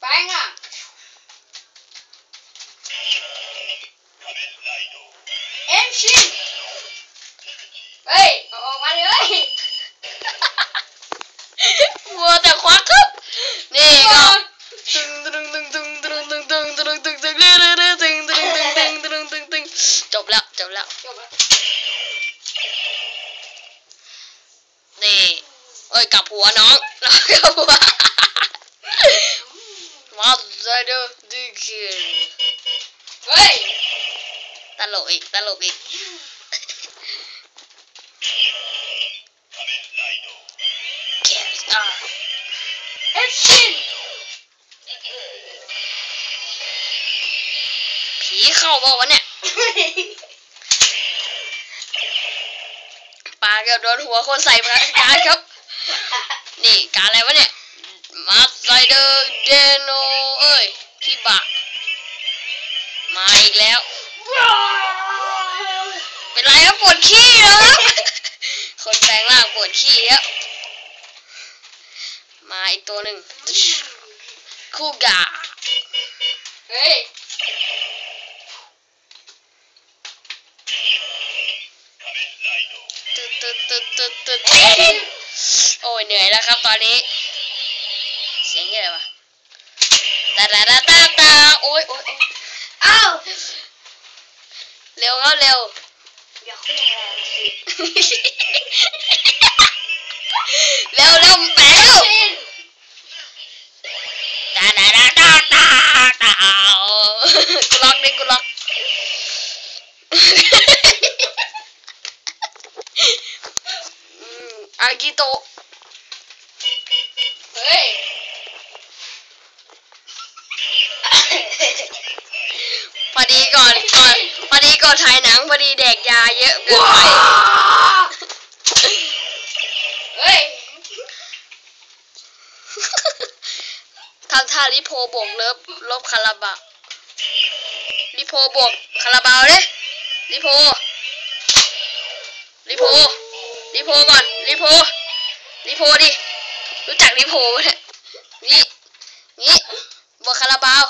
bang à em xin. Ê ồ ồ anh ơi. Mua tài khoá cấp nè con. chụp lại chụp lại nè. Ơi cặp หัวน้องน้องกับหัว มาใจเด้อดีเกินเฮ้ย ตลกอีก ตลกอีกอะเอ็นชินผีเข้าเปล่าวะเนี่ยปลาเกือบโดนหัวคนใส่มาการครับ นี่การอะไรวะเนี่ย มาไซเดอร์เดโนเอ้ยที่บะมาอีกแล้ว เป็นไรครับปวดขี้เหรอคนแปลงร่างปวดขี้แล้ว มาอีกตัวหนึ่งคูกาเฮ้ยตึ๊ดตึ๊ดตึ๊ดตึ๊ดตึ๊ดเอ็นชินโอ้ยเหนื่อยแล้วครับตอนนี้เสียงอะไรวะตาตาตาตาตาโอ้ยโอ้ยโอ๊ยอ้าวเร็วครับเร็วอย่าขึ้นแรงสิเร็วเร็วแปลงเร็วชินตาตาตาตาตาตากูล็อกดิกูล็อกอืมอากิโตะ เฮ้ย พอ ดีก่อนก่อนพอดีก่อนถ่ายหนังพอดีแดกยาเยอะเกินไปเฮ้ยทำท่าลิโพบวกเลิฟลบคาราบาลิโพบวกคาราบาวเลยลิโพลิโพลิโพก่อนลิโพลิโพดิรู้จักลิโพไหมเนี่ยนี่นี่บวกคาราบาว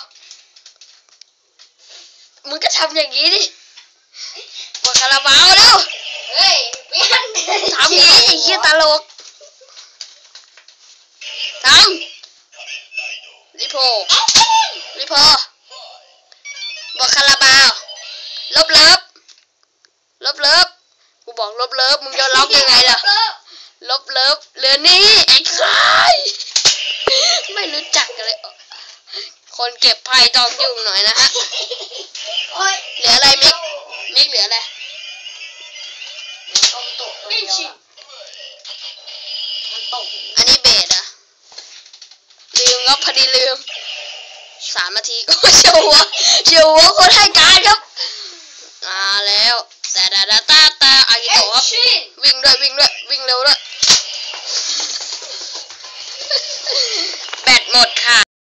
มึงก็ทำอย่างนี้ดิบวกคาราบาวแล้วเฮ้ยเปลี่ยนทำอย่างนี้ไอ้เหี้ยตลกทำลิโพลิพบวกคาราบาวลบเลิฟลบเลิฟกูบอกลบเลิฟมึงจะล็อกยังไงล่ะลบเลิฟเหลือนี่ไอ้ใครไม่รู้จักกันเลยคนเก็บไพ่ต้องยุ่งหน่อยนะฮะ โอ้ย เหลืออะไรมิก มิกเหลืออะไร ต้องตกตัวเดียวอะมันตก อันนี้เบสอะลืมครับพอดีลืมสามนาทีก็เชียวหัวเชียวหัวคนให้การครับมาแล้วแต่ดาดาตาตาอากิโตะครับ